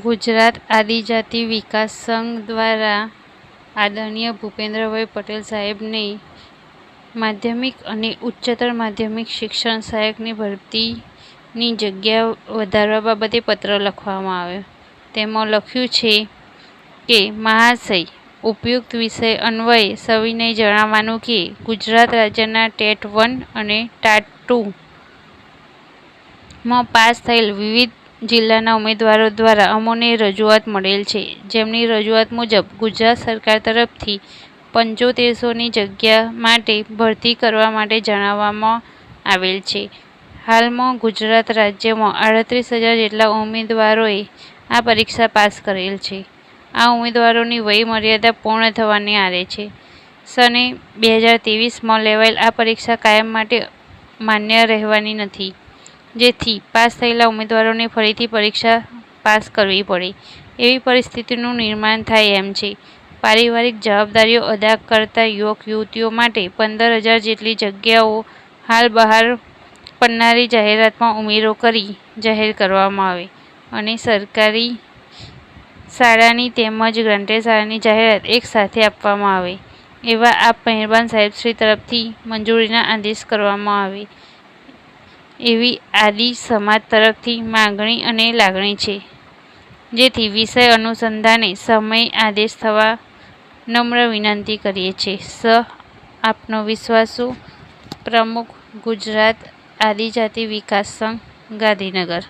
ગુજરાત આદિજાતિ વિકાસ સંઘ દ્વારા આદરણીય ભૂપેન્દ્રભાઈ પટેલ સાહેબને માધ્યમિક અને ઉચ્ચતર માધ્યમિક શિક્ષણ સહાયકની ભરતીની જગ્યા વધારવા બાબતે પત્ર લખવામાં આવ્યો. તેમાં લખ્યું છે કે, મહાશય, ઉપયુક્ત વિષય અન્વયે સવિનય જણાવવાનું કે, ગુજરાત રાજ્યના ટેટ વન અને ટાટ ટુમાં પાસ થયેલ વિવિધ જિલ્લાના ઉમેદવારો દ્વારા અમોને રજૂઆત મળેલ છે. જેમની રજૂઆત મુજબ ગુજરાત સરકાર તરફથી પંચોતેરસોની જગ્યા માટે ભરતી કરવા માટે જણાવવામાં આવેલ છે. હાલમાં ગુજરાત રાજ્યમાં આડત્રીસ હજાર જેટલા ઉમેદવારોએ આ પરીક્ષા પાસ કરેલ છે. આ ઉમેદવારોની વયમર્યાદા પૂર્ણ થવાની આરે છે. સને બે હજાર ત્રેવીસમાં લેવાયેલ આ પરીક્ષા કાયમ માટે માન્ય રહેવાની નથી. જેથી પાસ થયેલા ઉમેદવારોને ફરીથી પરીક્ષા પાસ કરવી પડે. એવી પરિસ્થિતિનું નિર્માણ થાય એમ છે. પારિવારિક જવાબદારીઓ અદા કરતા યુવક, યુવતીઓ માટે પંદર હજાર જેટલી જગ્યાઓ હાલ બહાર પડનારી જાહેરાતમાં ઉમેરો કરી જાહેર કરવામાં આવે અને સરકારી શાળાની તેમજ ગ્રાન્ટેડ શાળાની જાહેરાત એક સાથે આપવામાં આવે. એવા આપ મહેરબાન સાહેબશ્રી તરફથી મંજૂરીના આદેશ કરવામાં આવે. એવી આદિ સમાજ તરફથી માગણી અને લાગણી છે, જેથી વિષય અનુસંધાને સમય આદેશ થવા નમ્ર વિનંતી કરીએ છીએ. સ. આપનો વિશ્વાસુ પ્રમુખ ગુજરાત આદિજાતિ વિકાસ સંઘ ગાંધીનગર.